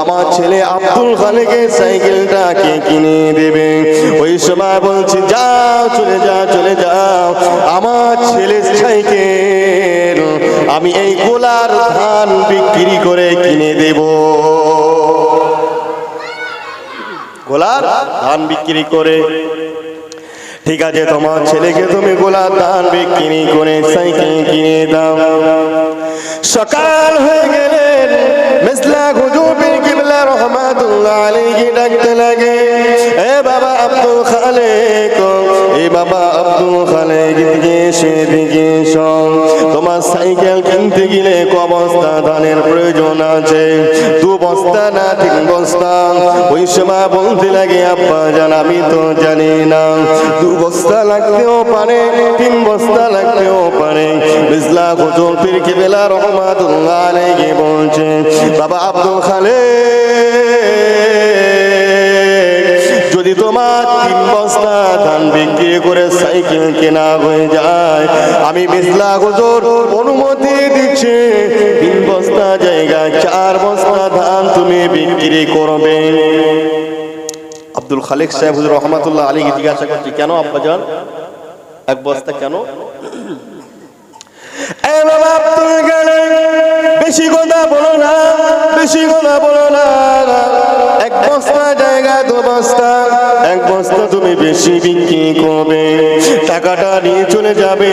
আমার ছেলে আব্দুল খালেকের সাইকেলটা কে কিনে দেবে? ওই সময় বলছি, যাও, চলে যাও চলে যাও। আমার ছেলের সাইকেল, আমি এই গোলার ধান বিক্রি করে কিনে দেব। গোলার ধান বিক্রি করে ঠিক আছে, তোমার ছেলেকে তুমি গোলাপ দান বিক্রি করে সাইকেল কিনে দাও। সকাল হয়ে গেলে মিসলা হুজুবিন কিবলা রহমাতুল্লাহ আলাইহি ডাকতে লাগে। এ বাবা আব্দুল খালেক এ বাবা আব্দুল খালেক দিকে সে দিকে তোমার সাইকেল কিনতে গেলে ক বস্তা ধানের প্রয়োজন আছে? দু বস্তা না তিন বস্তা? ওই সময় বলতে লাগে, আব্বা জান, আমি তো জানি না। দু বস্তা লাগতেও পারে, তিন বস্তা লাগতেও পারে। মিসলা হুজুর পীর কিবলা রহমাতুল্লাহ আলাইহি বলছে, বাবা আব্দুল খালেক যদি তোমার তিন বস্তা ধান বিক্রি করে সাইকেল কেনা হয়ে যায়, আমি বিসলা হুজুর অনুমতি দিচ্ছি। তিন বস্তা জায়গায় চার বস্তা ধান তুমি বিক্রি করবে। আব্দুল খালেক সাহেব হুজুর রহমাতুল্লাহ আলীকে জিজ্ঞাসা করছি, কেন আব্বাজান এক বস্তা কেন? বেশি কথা বলো না, বেশি কথা বলো না। বস্তা, জায়গা দু বস্তা। এক বস্তা তুমি বেশি বিক্রি করবে। টাকাটা নিয়ে চলে যাবে।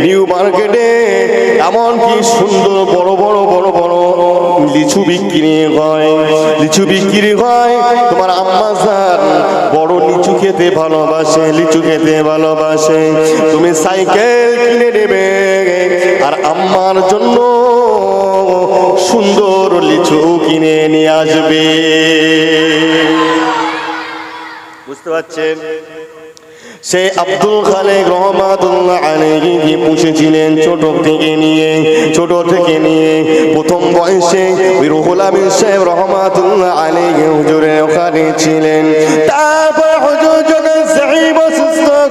নিউ মার্কেটে এমন কি সুন্দর বড় বড় বড় বড় লিচু বিক্রি হয়। লিচু বিক্রি হয়। তোমার আম্মা জান বড় লিচু খেতে ভালোবাসে, লিচু খেতে ভালোবাসে। তুমি সাইকেল কিনে নেবে। আর আম্মার জন্য সুন্দর লিচু কিনে নিয়ে আসবে। বুঝতে পারছেন? সে আব্দুল খালেক রহমাতুল্লাহ পুষেছিলেন ছোট থেকে নিয়ে, ছোট থেকে নিয়ে। প্রথম বয়সে ওই সাহেব রহমাতুল্লাহ হুজুরের ওখানে ছিলেন। তারপর হুজুর যখন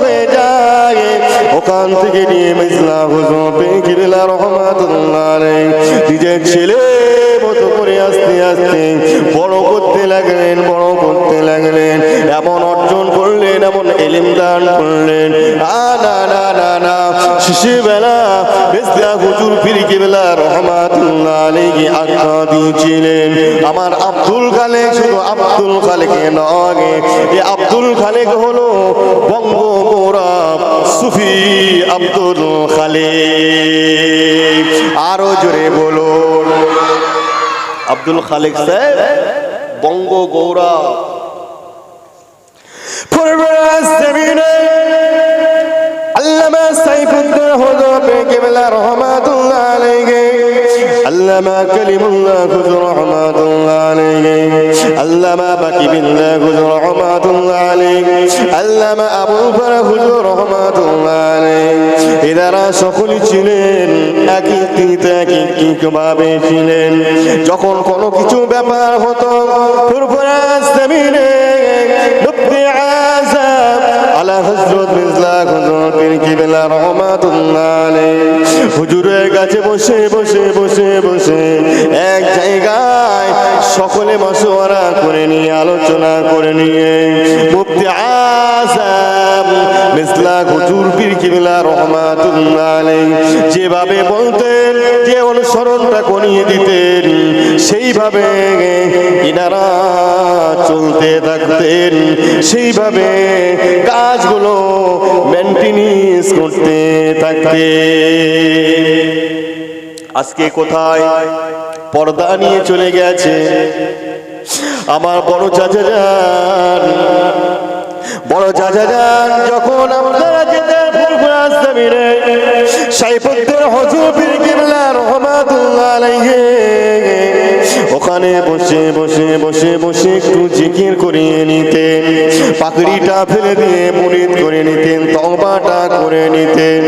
হয়ে যায়, ওখান থেকে নিয়ে মিসলা হুজুর আলাইহি, নিজের ছেলে মতো করে আস্তে আস্তে বড় করতে লাগলেন, বড় করতে লাগলেন। এমন অর্জন করলেন, এমন এলিম দান করলেন। না না না না শিশুবেলা বেসলা হুজুর ফিরিকে বেলা রহমাতুল্লাহ আলাইহি আজ্ঞা দিয়েছিলেন। আমার আব্দুল খালেক শুধু আব্দুল খালেক নয়, এ আব্দুল খালেক হলো বঙ্গ বঙ্গগৌরব সুফি আব্দুল খালেক। আরও জোরে বলুন। আব্দুল খালেক সাহেব বঙ্গ গৌরব। আল্লামা সাইফুদ্দিন হুজুর বেকেবলা রহমাতুল্লাহ আলাইহি আল্লামা কালিমুল্লাহ হুজুর রহমাতুল্লাহ আলাইহি। আল্লামা বাকিবিল্লাহ হুজুর রহমাতুল্লাহ আলাইহি। আল্লামা আবু ফারা হুজুর রহমাতুল্লাহ আলাইহি। এনারা সকলেই ছিলেন একই তিনতে একই কীভাবে ছিলেন। যখন কোনো কিছু ব্যাপার হতো ফুরফুরা জমিনে হুজুরের কাছে বসে বসে বসে বসে এক জায়গায় সকলে মশওয়ারা করে নিয়ে, আলোচনা করে নিয়ে মুফতি আজাব মিসলা হুজুর পীর কিবলা রহমাতুল্লাহ আলাইহি। যেভাবে বলতেন, যে অনুসরণটা করিয়ে দিতেন, সেইভাবে ইনারা চলতে থাকতেন, সেইভাবে কাজগুলো মেনটেনেন্স করতে থাকতে আজকে কোথায় পর্দা নিয়ে চলে গেছে? আমার বড় চাচা যান। বড় চাচা যান যখন আপনারা যেতেন ফুলফুল আস্তামিরে সাইফুদ্দিন হজুর পীর কিবলা রহমাতুল্লাহ আলাইহি, ওখানে বসে বসে বসে বসে একটু জিকির করিয়ে নিতেন পাকড়িটা ফেলে দিয়ে মুরিদ করে নিতেন, তওবাটা করে নিতেন,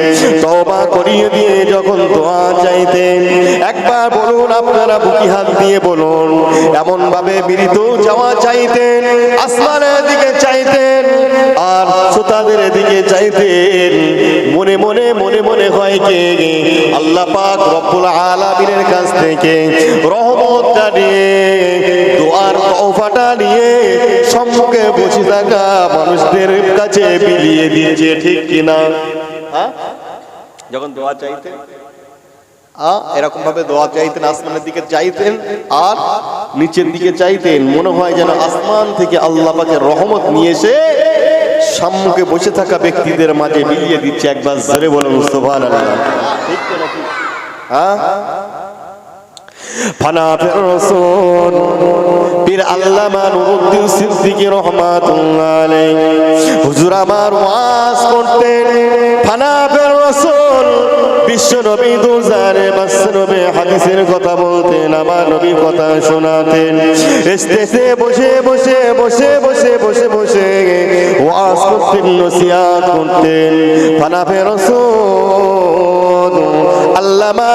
তওবা করিয়ে দিয়ে দোয়া চাইতেন একবার বলুন আপনারা বুকি হাত দিয়ে বলুন এমন ভাবে বিরিত যাওয়া চাইতেন, আসমানের দিকে চাইতেন, আর শ্রোতাদের দিকে চাইতেন। মনে মনে মনে মনে হয় কে আল্লাহ পাক রব্বুল আলামিনের কাছ থেকে রহমতটা নিয়ে, দোয়ার তওফাটা নিয়ে সম্মুখে বসে থাকা মানুষদের কাছে বিলিয়ে দিয়েছে, ঠিক কিনা? হ্যাঁ? যখন দোয়া এরকম ভাবে দোয়া চাইতেন, আসমানের দিকে চাইতেন, আর নিচের দিকে চাইতেন। মনে হয় যেন আসমান থেকে আল্লাহ পাকের রহমত নিয়ে এসে সম্মুখে বসে থাকা ব্যক্তিদের মাঝে মিলিয়ে দিচ্ছে একবার জোরে বলুন, সুবহানাল্লাহ। ঠিক তো নাকি? হ্যাঁ হুজুর আমার করতেন। নবী দুজারে মাসনবে হাদিসের কথা বলতেন, আমার নবীর কথা শোনাতেন। স্টেজে বসে বসে বসে বসে বসে বসে ওয়াজ করতেন, নসিহত করতেন। ফানা ফের রসুল আল্লামা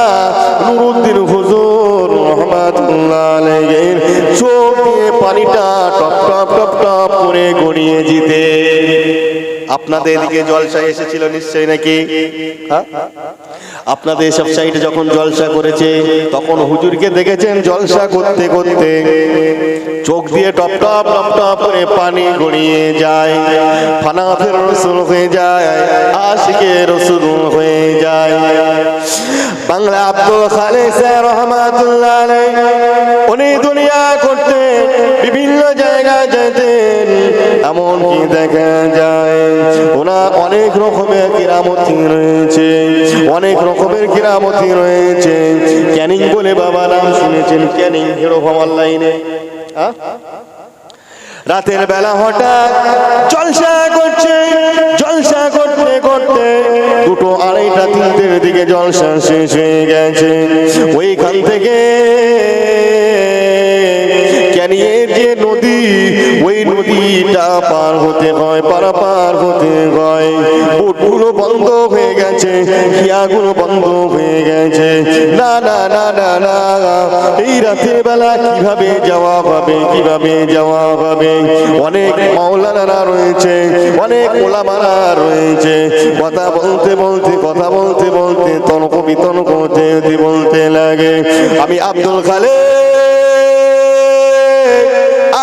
নুরুদ্দিন হুজুর রহমাতুল্লাহ আলাইহির চোখ পানিটা টপ টপ টপ টপ করে গড়িয়ে জিতে আপনাদের এদিকে জলসা এসেছিল নিশ্চয়ই নাকি? হ্যাঁ? আপনাদের সব সাইডে যখন জলসা করেছে, তখন হুজুরকে দেখেছেন জলসা করতে করতে চোখ দিয়ে টপ টপ টপ টপ করে পানি গড়িয়ে যায়। ফানা ফের রসুল হয়ে যায় আশিকে রসুল হয়ে যায়। বাংলা আব্দুল খালেক রহমাতুল্লাহ উনি দুনিয়া করতে বিভিন্ন জায়গায় যেতেন এমন কি দেখা যায়। অনেক রকমের কিরামতি রয়েছে, অনেক রকমের কিরামতি রয়েছে। ক্যানিং বলে বাবা নাম শুনেছেন, ক্যানিং হিরো ভামার লাইনে। হ্যাঁ রাতের বেলা হঠাৎ জলসা করছে, জলসা করতে করতে দুটো আড়াইটা, তিনটের দিকে জলসা শেষ হয়ে গেছে। ওইখান থেকে পার হতে হয় পারা পার হতে হয় বোটগুলো বন্ধ হয়ে গেছে খিয়াগুলো বন্ধ হয়ে গেছে। না না না না না, এই রাতের বেলা কীভাবে যাওয়া হবে, কীভাবে যাওয়া হবে? অনেক মাওলানারা রয়েছে, অনেক ওলামারা রয়েছে। কথা বলতে বলতে, কথা বলতে বলতে তর্ক বিতর্ক হতে বলতে লাগে। আমি আব্দুল খালে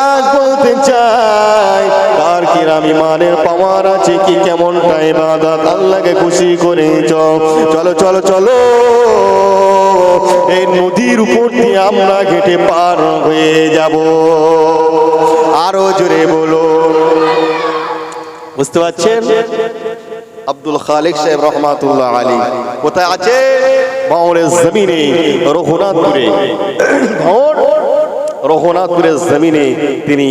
আজ বলতে চাই পাওয়ার আছে কি খুশি করে চলো চলো চলো এই নদীর উপর দিয়ে আমরা ঘেটে পার হয়ে যাব। আরও জোরে বলো। বুঝতে পারছেন? আব্দুল খালিক সাহেব রহমাতুল্লাহ আলী, কোথায় আছে? বাউরের জমিনে, রঘুনাথপুরে। ভাঁড় রঘুনাথপুরের জমিনে তিনি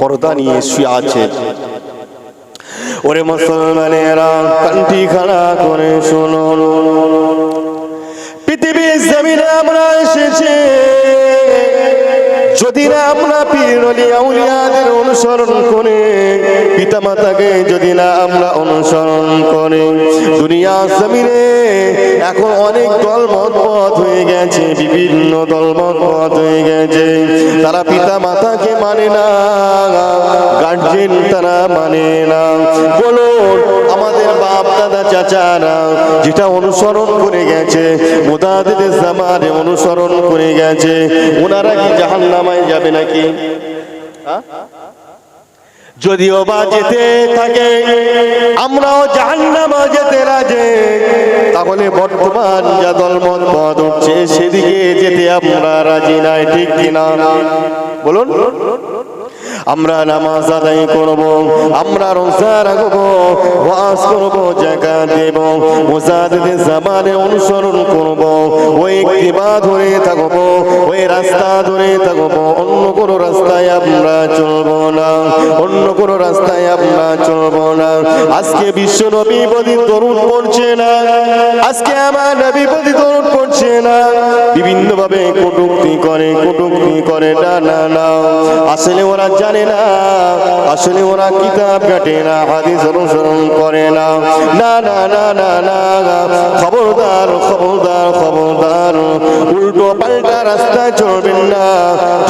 পর্দা নিয়ে শুয়ে আছেন ওরে মুসলমানেরা, কান্তি খাড়া করে শুনুন পৃথিবীর জমিনে আমরা এসেছি। যদি না আমরা পীর অলি আউলিয়াদের অনুসরণ করে পিতা মাতাকে যদি না আমরা অনুসরণ করে দুনিয়া জমিনে এখন অনেক দল পথ হয়ে গেছে, বিভিন্ন দল পথ হয়ে গেছে। তারা পিতা মাতাকে মানে না গার্জেন তারা মানে না। বলুন, আমাদের বাপ দাদা চাচারা যেটা অনুসরণ করে গেছে মুদাদের জামানে অনুসরণ করে গেছে, ওনারা কি জাহান নামায় যাবে নাকি? হ্যাঁ? যদিও বা যেতে থাকে, আমরাও জানি না বা যেতে রাজে। তাহলে বর্তমান যা দলমত পদ উঠছে, সেদিকে যেতে আমরা রাজি নাই, ঠিক কিনা? বলুন। আমরা নামাজ আদায় করব, আমরা রোজা রাখব, ওয়াজ করব জায়গা দেব মুজাহিদের জামানে অনুসরণ করব, ওই কিবা ধরে থাকব, ওই রাস্তা ধরে থাকব, অন্য কোনো রাস্তায় আমরা চলবো না, অন্য কোনো রাস্তায় আমরা চলবো না। আজকে বিশ্ব নবী প্রতি তরুণ পড়ছে না, আজকে আমার নবী প্রতি তরুণ পড়ছে না। বিভিন্ন ভাবে কটুক্তি করে কটুক্তি করে, না না না। আসলে ওরা জানে না। আসলে ওরা কিতাব কাটে না, হাদিস অনুসরণ করে না। না না না না না খবরদার খবরদার খবরদার। উল্টো পাল্টা রাস্তায় চলবেন না।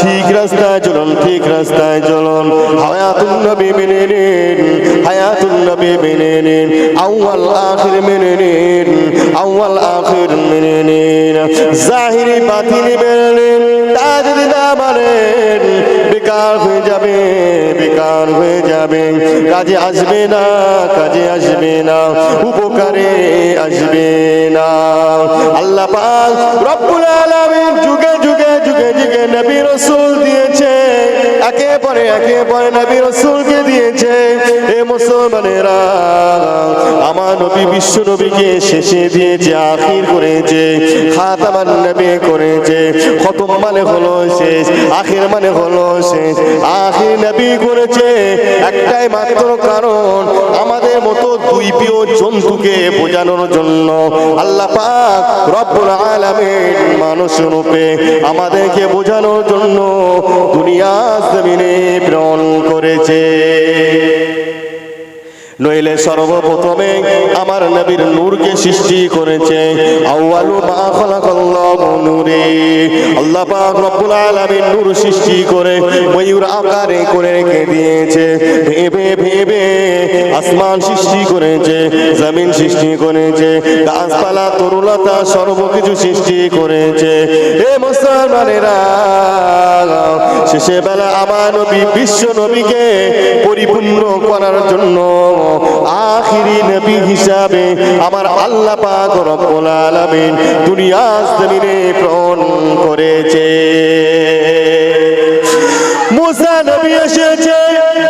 ঠিক রাস্তায় চলুন, ঠিক রাস্তায় চলুন। হায়াতুন নবী মেনে নিন, হায়াতুন নবী মেনে নিন। আউয়াল আখির মেনে নিন, আউয়াল আখির মেনে নিন। জাহিরি বাতিনি মেনে নিন তা যদি না মানেন হয়ে যাবে বেকার হয়ে যাবে। কাজে আসবে না, কাজে আসবে না, উপকারে আসবে না। আল্লাহ পাক রব্বুল আলামিন যুগে যুগে যুগে যুগে নবী রাসূল একে পরে একে পরে নবী রাসূলকে দিয়েছে। এ মুসলমানেরা, আমার নবী বিশ্ব নবীকে শেষে দিয়েছে, আখির করেছে, খাতামান নবী করেছে, খতম মানে হলো শেষ, আখির মানে হলো শেষ। আখির নবী করেছে একটাই মাত্র কারণ, আমাদের মতো দুই প্রিয় জন্তুকে বোঝানোর জন্য। আল্লাহ পাক রব্বুল আলামিন মানুষ রূপে আমাদেরকে বোঝানোর জন্য দুনিয়া জমিনে প্রেরণ করেছে। নইলে সর্বপ্রথমে আমার নবীর নূরকে সৃষ্টি করেছে। আউয়ালু মা খালাকাল্লাহু নূরে। আল্লাহ পাক রব্বুল আলামিন নূর সৃষ্টি করে ময়ূর আকারে করে রেখে দিয়েছে। ভেবে ভেবে আসমান সৃষ্টি করেছে, জমিন সৃষ্টি করেছে, গাছপালা তরুলতা সর্বকিছু সৃষ্টি করেছে। হে মুসলমানেরা শেষে বেলা আমার নবী, বিশ্ব নবীকে পরিপূর্ণ করার জন্য আখিরি নবী হিসাবে আমার আল্লাহ পাক রব্বুল আলামিন দুনিয়া জমিনে প্রেরণ করেছে। মুসা নবী এসেছে,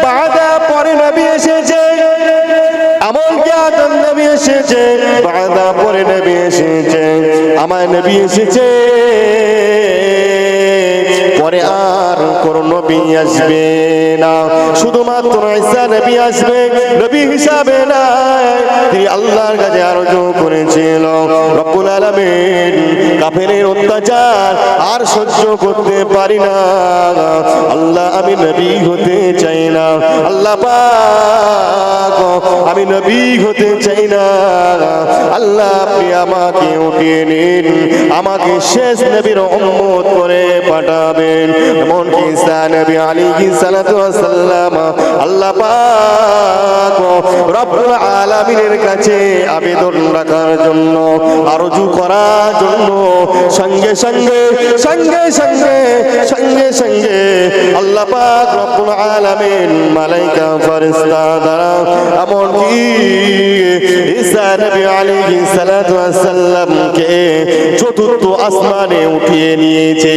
বাদা পরে নবী এসেছে এমনকি আদম নবী এসেছে, বাদা পরে নবী এসেছে, আমার নবী এসেছে। পরে কোন নবী আসবে না। শুধুমাত্র ঈসা নবী আসবে, নবী হিসাবে না তিনি আল্লাহর কাছে আরজু করেছিল। রব্বুল আলামিন কাফেরের অত্যাচার আর সহ্য করতে পারি না। আল্লাহ আমি নবী হতে চাই না। আল্লাহ পাক, আমি নবী হতে চাই না। আল্লাহ আপনি আমাকে উঠিয়ে নিন, আমাকে শেষ নবীর উম্মত করে পাঠাবেন। এমনকি ঈসা নবী আলাইহিস সালাতু ওয়াসাল্লাম আল্লাহ পাক রব্বুল আলামিনের কাছে আবেদন রাখার জন্য, আরজু করার জন্য, সঙ্গে সঙ্গে সঙ্গে সঙ্গে সঙ্গে সঙ্গে আল্লাহ পাক রব্বুল আলামিন মালাইকা ফেরেশতা দ্বারা এমনকি ঈসা নবী আলাইহিস সালাতু ওয়াসাল্লামকে চতুর্থ আসমানে উঠিয়ে নিয়েছে।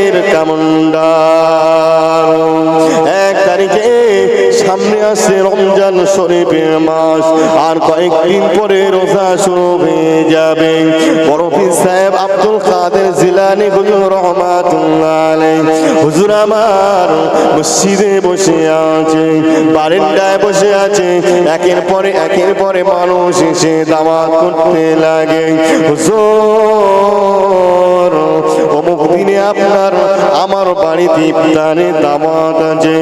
কামন্ডার। এক তারিখে সামনে আসছে রমজান শরীফের মাস, আর কয়েকদিন পরে রোজা শুরু হয়ে যাবে। বরফি সাহেব আব্দুল কাদের জিলানি হুজুর রহমাতুল্লাহ হুজুর আমার, মসজিদে বসে আছে, বারান্দায় বসে আছে। একের পরে একের পরে মানুষ এসে দাওয়াত করতে লাগে। হুজুর, অমুক দিনে আপনার, আমার বাড়িতে ইফতারে দাওয়াত আছে।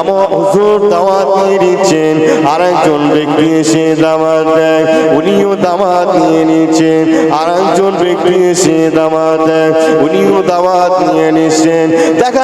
আমার হুজুর দাওয়াত নিয়ে নিচ্ছেন আর একজন ব্যক্তি এসে দাওয়াত দেয়, উনিও দাওয়াত নিয়ে নিচ্ছেন আর একজন ব্যক্তি এসে দাওয়াত দেয়, উনিও দাওয়াত নিয়ে নিচ্ছেন। দেখা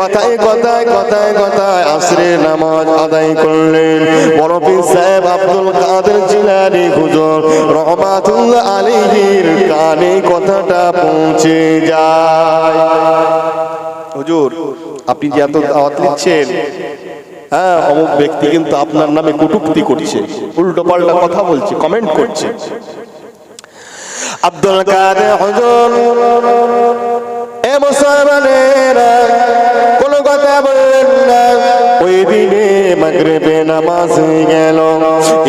কথায় কথায় কথায় কথায় আসরের নামাজ আদায় করলেন। বড় সাহেব আব্দুল কাদের জিলানি হুজুর রহমাতুল্লাহ আলাইহির কানে কথাটা পৌঁছে যায়। হুজুর, আপনি যে এত দাওয়াত নিচ্ছেন হ্যাঁ অমুক ব্যক্তি কিন্তু আপনার নামে কটুক্তি করছে, উল্টো পাল্টা কথা বলছে কমেন্ট করছে। আব্দুল কাদের হুজুর, এ মুসলমানেরা নামাজ হয়ে গেল।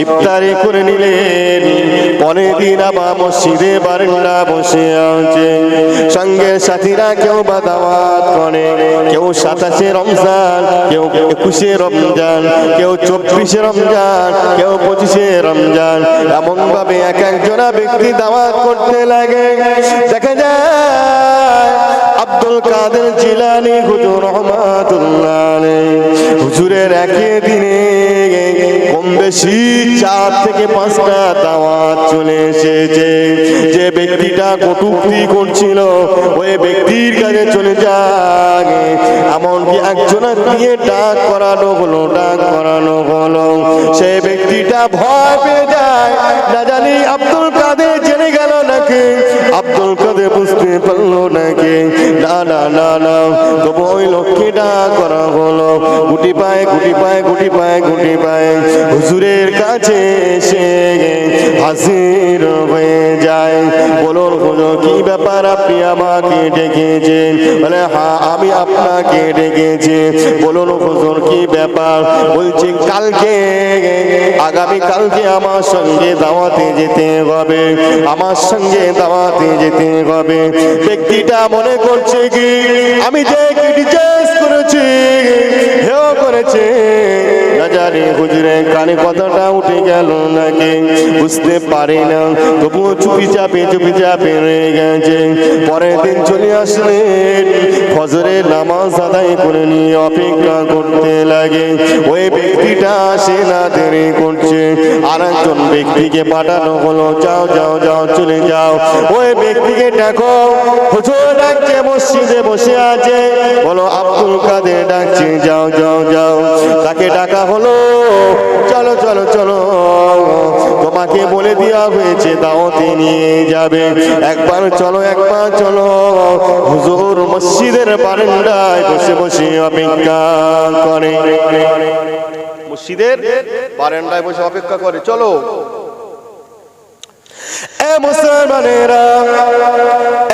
ইফতারি করে নিলেন। পরের দিন আবার মসজিদে বারান্দা বসে আছে। সঙ্গে সাথীরা কেউ বা দাওয়াত করে, কেউ সাতাশে রমজান, কেউ একুশে রমজান, কেউ চব্বিশে রমজান, কেউ পঁচিশে রমজান। এমন ভাবে এক একজনা ব্যক্তি দাওয়াত করতে লাগে। দেখা যায় আব্দুল কাদের জিলানি হুজুর রহমাতুল্লাহ। হুজুরের একই দিনে বেশি চার থেকে পাঁচটা দাওয়াত চলে এসেছে। যে ব্যক্তিটা কটুক্তি করছিল, ওই ব্যক্তির কাছে চলে যায় এমনকি একজনের দিয়ে ডাক করানো হলো, ডাক করানো হলো। সেই ব্যক্তিটা ভয় পেয়ে যায়। না জানি আব্দুল কাদের জেনে গেল নাকি? আব্দুল কাদের বুঝতে পারল নাকি? না না না না। তবু ওই লক্ষ্মীটা করা গুটি পায়ে গুটি পায়ে গুটি পায়ে গুটি পায়ে হুজুরের কাছে এসে হাসির হয়ে যায়। হুজুর কি ব্যাপার আপনি আমাকে ডেকেছেন? বলে হ্যাঁ আমি আপনাকে ডেকেছি। বলুন, হুজুর, কি ব্যাপার? বলছি, কালকে আগামী কালকে আমার সঙ্গে দাওয়াতে যেতে হবে। আমার সঙ্গে দাওয়াতে যেতে হবে। ব্যক্তিটা মনে করছে কি, আমি যে ক্রিটিসাইজ করেছি হেও করেছে। জানি হুজুরে কানে কথাটা উঠে গেল নাকি? বুঝতে পারি না। তবুও চুপি চাপে চুপি চাপে রয়ে গেছে। পরের দিন চলে আসলেন। ফজরের নামাজ আদায় করে নিয়ে অপেক্ষা করতে লাগে। ওই ব্যক্তিটা আসে না, দেরি করছে। আর একজন ব্যক্তিকে পাঠানো হলো, যাও যাও যাও, চলে যাও। ওই ব্যক্তিকে ডাকো হুজুর ডাকছে, মসজিদে বসে আছে। বলো, আব্দুল কাদের ডাকছে, যাও যাও যাও। তাকে ডাকা হলো। চলো চলো চলো। তোমাকে বলে দেওয়া হয়েছে দাওয়াতে তিনি যাবে। একবার চলো একবার চলো। হুজুর মসজিদের বারান্দায় বসে বসে অপেক্ষা করে। মসজিদের বারান্দায় বসে অপেক্ষা করে। চলো। এ মুসলমানেরা,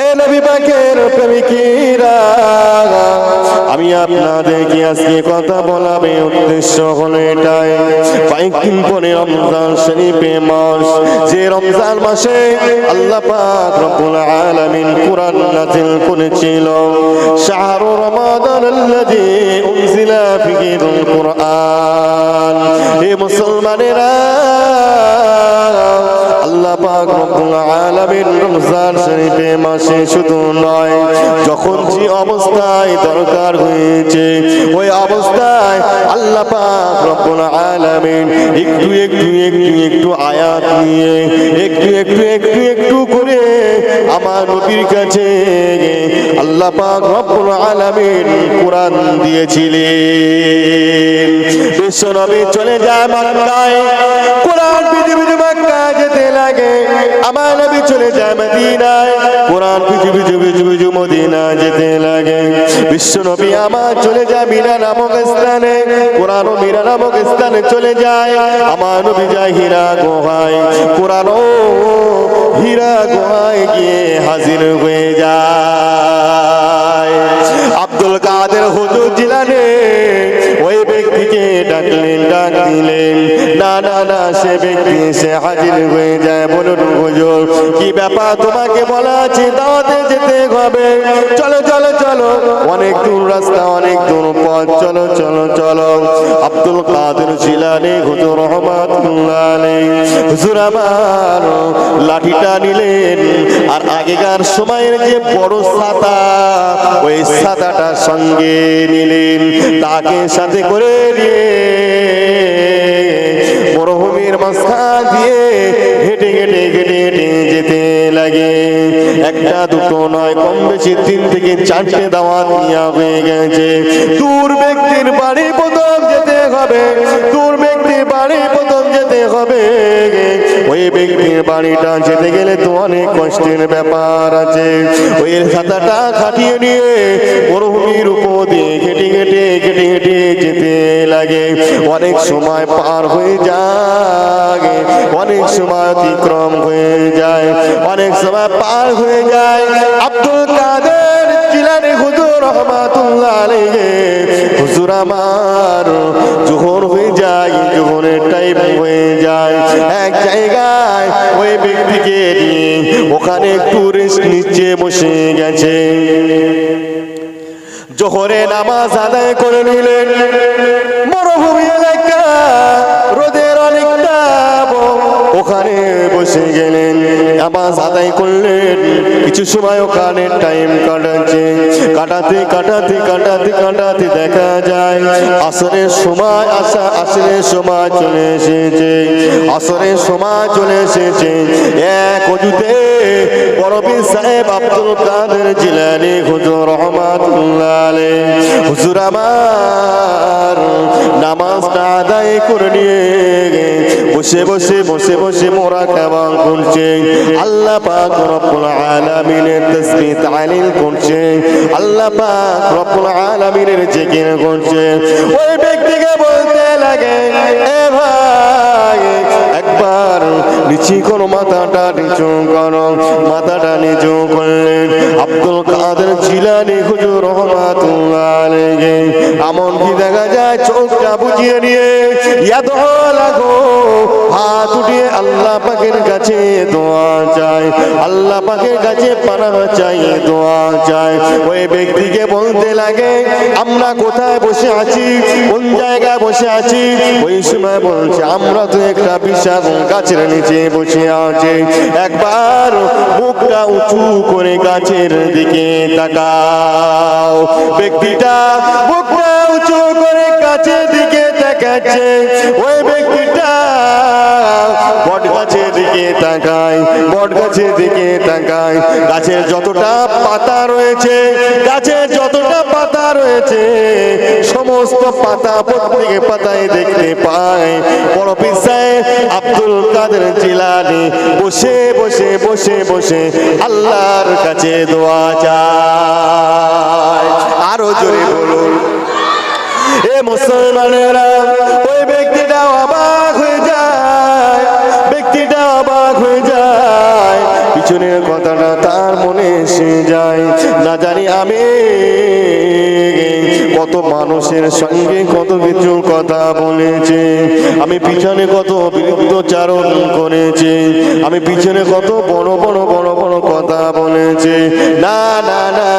এ নবী পাকের প্রেমিকেরা, আমি আপনাদেরকে আজকে কথা বলাবে উদ্দেশ্য হলো এটাই। কয়েকদিন পরে রমজান শরীফে মাস, যে রমজান মাসে আল্লাহ পাক রব্বুল আলামিন কোরআন নাযিল করেছিল। শাহরু রমাদান আল্লাযী উনজিলা ফীহিল কোরআন। হে মুসলমানেরা রমজান শরীফে মাসে শুধু নয়, যখন যে অবস্থায় দরকার হয়েছে, ওই অবস্থায় আল্লাহ পাক রব্বুল আলামিন একটু একটু একটু একটু আয়াত নিয়ে, একটু একটু একটু একটু করে আমার নবীর কাছে আল্লাহ পাক রব্বুল আলামিন কোরআন দিয়েছিলেন। বিশ্ব নবী চলে যায় মক্কায়। কোরআন পৃথিবীতে মক্কা যেতে লাগে। আমার নবী চলে যায় মদিনায়। কোরআন পৃথিবী জুবি জুবি মদিনা যেতে লাগে। বিশ্ব নবী আমার চলে যায় মিনা নামক স্থানে। কোরআন ও মিনা নামক স্থানে চলে যায়। আমার নবী যায় হীরা গুহায়। কোরআন ও হীরা গুহায় গিয়ে হাজির হয়ে যায়। দিলেন। না না না, সে ব্যক্তি এসে হাজির হয়ে যায়। বলুন, হুজুর, কি ব্যাপার? তোমাকে বলা আছে, দাওয়াতে যেতে হবে। চলো চলো চলো। অনেক দূর রাস্তা, অনেক দূর পথ। চলো চলো চলো। আব্দুল কাদের জিলানি, হুজুর আলাইহি। হুজুর আমার, লাঠিটা নিলেন। আর আগেকার সময়ের যে বড় ছাতা ওই ছাতাটা সঙ্গে নিলেন। তাকে সাথে করে নিয়ে মাঝখান দিয়ে হেঁটে হেঁটে হেঁটে হেঁটে যেতে লাগে। একটা, দুটো, নয়, কম বেশি তিন থেকে চারটে দাওয়াত নেওয়া হয়ে গেছে। দূর ব্যক্তির বাড়ি প্রথম যেতে হবে, দূর ব্যক্তির বাড়ি প্রথম যেতে হবে। ওই ব্যক্তির বাড়িটা যেতে গেলে তো অনেক কষ্টের ব্যাপার আছে। ওই ছাতাটা খাটিয়ে নিয়ে মরুভূমির উপর দিয়ে ঘেটে ঘেটে ঘেটে ঘেটে লাগে। অনেক সময় পার হয়ে যায় অনেক সময় অতিক্রম হয়ে যায়, অনেক সময় পার হয়ে যায়। আব্দুল কাদের জিলানি হুজুর রহমাতুল্লাহ আলাইহি। হুজুর আমার জোহর হয়ে যায় জোহরের টাইম হয়ে যায়, এক জায়গায় ওই ব্যক্তিকে নিয়ে ওখানে একটু রেস্ট নিচে বসে গেছে। জোহরে নামাজ আদায় করে নিলেন। মরুভূমি বসে গেলেন। নামাজ আদায় করলেন। কিছু সময় ওখানে টাইম কাটাচ্ছে। কাটাতে কাটাতে কাটাতে কাটাতে দেখা যায়, আসরের সময় আসা, আসরের সময় চলে এসেছে। আসরের সময় চলে এসেছে। এক অজুতে বরবি সাহেব আব্দুল কাদের জিলানি হুজুর রহমাতুল্লাহ হুজুর আমার নামাজটা আদায় করে নিয়ে বসে বসে বসে বসে মোরা কেমন করছে আল্লাহ পাক রব্বুল আলামিনের তাসবিহ তাহলিল করছে, আল্লাহ পাক রব্বুল আলামিনের জিকির করছে। ওই ব্যক্তিকে বলতে লাগে, এ ভাই, একবার নিচি করো মাথাটা নিচু করো, মাথাটা নিচু করলেন আব্দুল কাদের জিলানি হুজুর রহমাতুল্লাহ আলাইহি এমন কি দেখা যায় চোখটা বুঝিয়ে নিয়ে, ইয়াদ লাগো হাত উঠিয়ে আল্লাহ পাকের কাছে দোয়া চায় আল্লাহ পাকের কাছে পানা চাই, দোয়া চায় ওই ব্যক্তিকে বলতে লাগে, আমরা কোথায় বসে আছি? কোন জায়গায় বসে আছি? ওই সময় বলছে, আমরা তো একটা বিশাল গাছের নিচে বসে আছি। একবার মুখটা উঁচু করে গাছের দিকে তাকাও। ব্যক্তিটা মুখটা উঁচু করে গাছের দিকে তাকাচ্ছে। ওই ব্যক্তিটা দিকে বট গাছের দিকে তাকায় গাছের যতটা পাতা রয়েছে, গাছের যতটা পাতা রয়েছে, সমস্ত পাতা প্রত্যেকে পাতায় দেখতে পায় বড় পিসায় আব্দুল কাদের জিলানি বসে বসে বসে বসে আল্লাহর কাছে দোয়া চায়। আরও জোরে বলুন। এ মুসলমানেরা ওই পিছনের কথাটা তার মনে এসে যায়। না জানি আমি কত মানুষের সঙ্গে কত কিছু কথা বলেছে। আমি পিছনে কত বিরুদ্ধচারণ করেছি। আমি পিছনে কত বড় বড় বড় বড় কথা বলেছে। না না না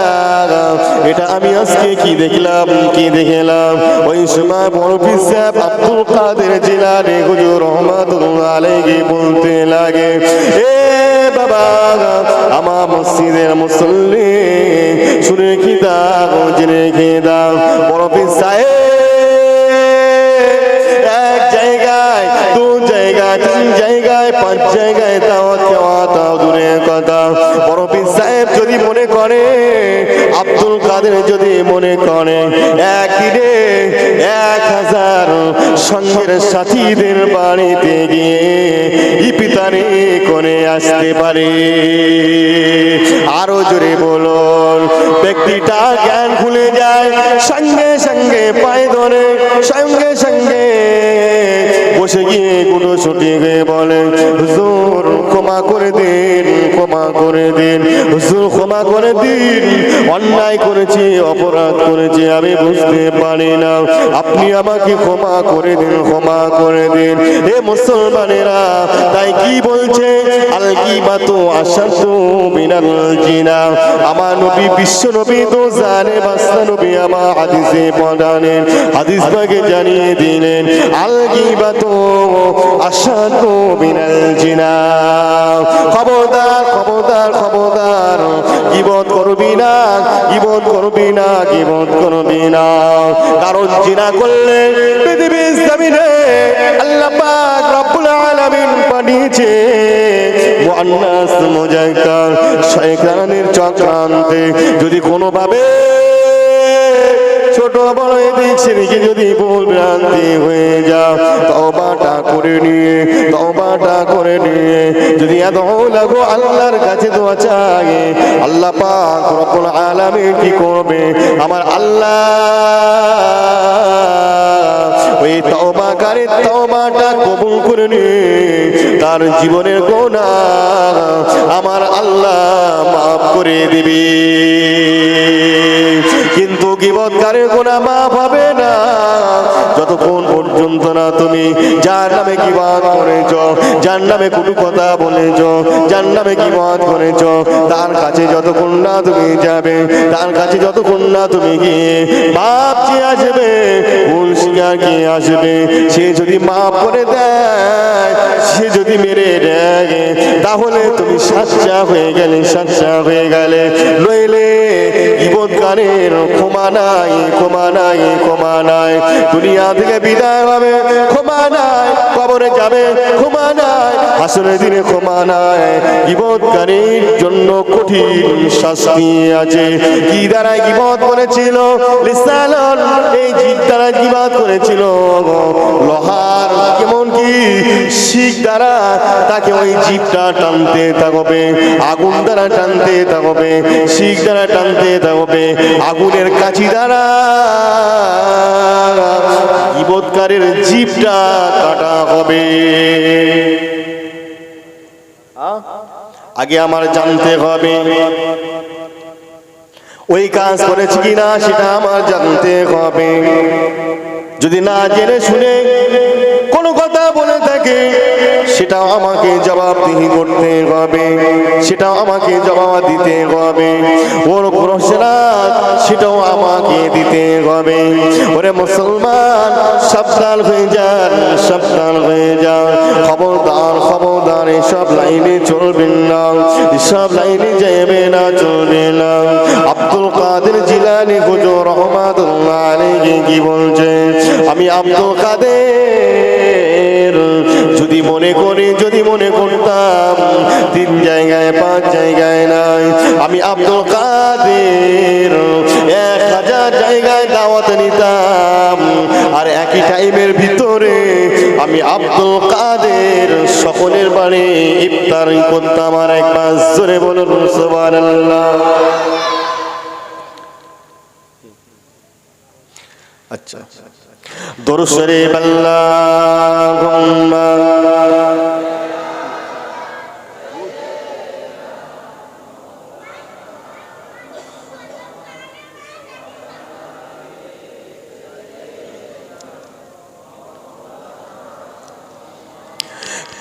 এটা আমি আজকে কি দেখলাম কি দেখলাম? ওই সময় বড় পিসাব আব্দুল কাদের জিলানি হুজুর রহমাতুল্লাহ বলতে লাগে, এ বাবা, আমার মসজিদের মুসল্লি শুনে কি দাও, জেনে কি দাও? বড় এক জায়গায়, দু জায়গায়, তিন জায়গায়, পাঁচ জায়গায় দাওয়াত দেওয়া তাও দূরে কথা। কাদের যদি মনে করে একদিনে এক হাজার সঙ্গের সাথীদের বাড়িতে গিয়ে ইপিতারে করে আসতে পারে। আরও জোরে বলুন, ব্যক্তিটা জ্ঞান ভুলে যায়, সঙ্গে সঙ্গে পায়ে ধরে, সঙ্গে সঙ্গে বসে গিয়ে গুলো ছুটি গিয়ে বলে, হুজুর, ক্ষমা করে দিন। করে করে দিন। হুজুর ক্ষমা করে দিন। অন্যায় করেছি, অপরাধ করেছি, আমি বুঝতে পারি না। আপনি আমাকে ক্ষমা করে দিন, ক্ষমা করে দিন। হে মুসলমানেরা, তাই কি বলছে? আল কি গিবাতু আশাদু মিনাল জিনা। আমার নবী, বিশ্ব নবী তো জানে বাস্তা নবী আমার হাদিসে পড়ালেন। হাদিস পাকে জানিয়ে দিলেন আল কি গিবাতু আশাদু মিনাল জিনা। খবরদার। খবরদার খবরদার। জীবন করবি না জীবন করবি না জীবন করবি না। কারণ জিনা করলে পৃথিবীর জমিনে আল্লাহ রব্বুল আলামিন পাঠিয়েছে মুআন্নাস মুজাক্কার শয়তানের চক্রান্তে যদি কোনোভাবে বড় এদিক সেদিকে যদি ভুল ভ্রান্তি হয়ে যাও তবাটা করে নিয়ে তবাটা করে নিয়ে, যদি এত লাগো আল্লাহর কাছে দোয়া চাই আল্লাহ পাক রব্বুল আলামিন কি করবে? আমার আল্লাহ ওই তবাকারে তবাটা কবুল করে নিয়ে তার জীবনের গোনা আমার আল্লাহ মাফ করে দিবি। কিন্তু গিবৎকারের গোনা মাফ হবে না। যতক্ষণ পর্যন্ত না তুমি যার নামে গিবাদ করেছ, যার নামে কোনো কথা বলেছ, যার নামে গিবাদ করেছ, তার কাছে যতক্ষণ না তুমি যাবে, তার কাছে যতক্ষণ না তুমি গিয়ে চেয়ে আসবে, ভুল কে আসবে। সে যদি মা করে দেয়, সে যদি মেরে দেয়, তাহলে তুমি সাচ্চা হয়ে গেলে, সাচ্চা হয়ে গেলে। নইলে জীবনকারের ক্ষমা নাই ক্ষমা নাই ক্ষমা নাই। দুনিয়া থেকে বিদায় হবে, ক্ষমা নাই। কবরে যাবে, ক্ষমা নাই আসলে দিনে ক্ষমা নাই। বিপদকারীর জন্য কঠিন শাস্তি আছে। কি দ্বারা গিবত করেছিল? লিসালন এই জীব দ্বারা গিবাদ করেছিল লোহার কেমন কি? শিখ দ্বারা তাকে ওই জীবটা টানতে থাকবে, আগুন দ্বারা টানতে থাকবে, শিখ দ্বারা টানতে থাকবে। আগুনের কাছি দ্বারা গিবৎকারের জীবটা কাটা হবে। আগে আমার জানতে হবে। ওই কাজ করেছি কিনা সেটা আমার জানতে হবে। যদি না জেনে শুনে কোনো কথা বলে থাকে সেটাও আমাকে জবাবদিহি করতে হবে সেটাও আমাকে জবাব দিতে হবে ওর প্রশ্নাত সেটাও আমাকে দিতে হবে ওরে মুসলমান, সাবধান হয়ে যান সাবধান হয়ে যান খবরদার খবরদার, এসব লাইনে চলবেন না, এসব লাইনে যাবে না, চলবে না। আব্দুল কাদের জিলানি হুজুর রহমাতুল্লাহ কি বলছে, আমি আব্দুল কাদের যদি মনে করি, যদি মনে করতাম, তিন জায়গায়, পাঁচ জায়গায় নাই। আমি আব্দুল কাদের, এক হাজার জায়গায় দাওয়াত নিতাম। আর একই টাইমের ভিতরে আমি আব্দুল কাদের সকলের বাড়ি ইফতারি করতাম। আর একবার জোরে বলুন সবার আচ্ছা আচ্ছা। দরুদ শরীফ আল্লাহুম্মা।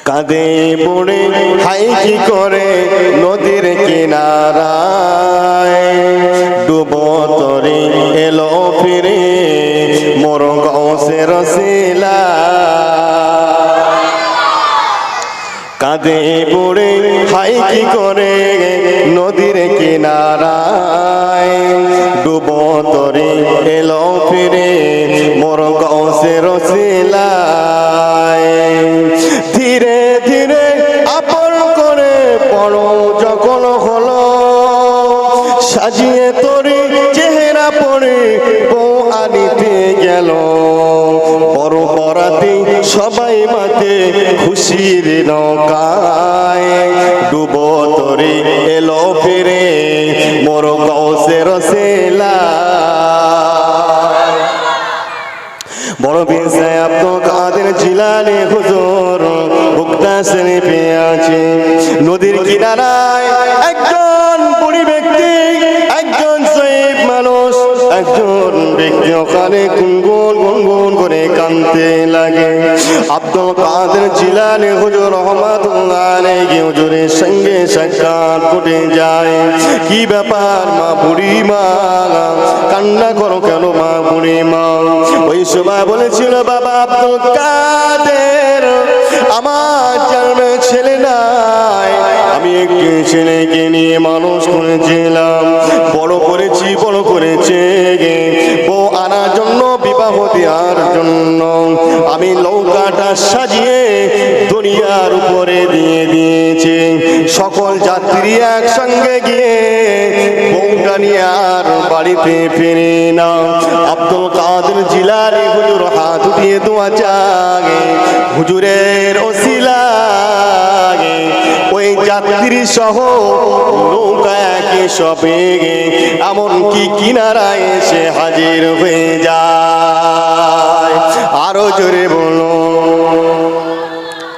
কাঁদে পড়ে হাই কি করে নদীর কিনারায়? ডুব তরে এলো ফিরে রসিলা। কাঁদে পড়ে হাই কি করে নদীর কিনারায়? ডুব তরে এলো ফিরে মোর গৌসে রসিলায়। ধীরে ধীরে আপন করে পড়ো যখন হলো, সাজিয়ে সবাই মাতে খুশির নৌকায় ডুব তরে এলো ফিরে, মোর গৌসে রসেলা বড় বিনসাই আপনার কাদের জিলানি হুজুর, ভুক্তা শরীফে আছে। নদীর কিনারায় ওখানে গুনগুন গুনগুন করে কানতে লাগে। আব্দুল কাদের জিলানি হুজুর রহমাতুল্লাহ আলাইহি হুজুরের সঙ্গে সাক্ষাৎ ঘটে যায়। কি ব্যাপার মা বুড়ি মা কান্না করো কেন মা বুড়ি মা ওই সময় বলেছিল, বাবা আব্দুল কাদের, আমার জন্মে ছেলে নাই। আমি একটি ছেলেকে নিয়ে মানুষ করেছিলাম। বড় করেছি, বড় করেছে বিবাহ দেওয়ার জন্য আমি নৌকাটা সাজিয়ে দুনিয়ার উপরে দিয়ে দিয়েছে। সকল যাত্রী একসঙ্গে গিয়ে বউটা আর বাড়িতে ফিরে না। আব্দুল কাদের জিলানি হুজুর হাত উঠিয়ে দোয়া চাগে, হুজুরের ওসিলাগে ওই যাত্রী সহ নৌকা একে সবে এমন কি কিনারায় এসে হাজির হয়ে যায়। আরও জোরে বলো।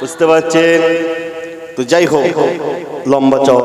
বুঝতে পারছেন? তো যাই হোক, লম্বা চওড়া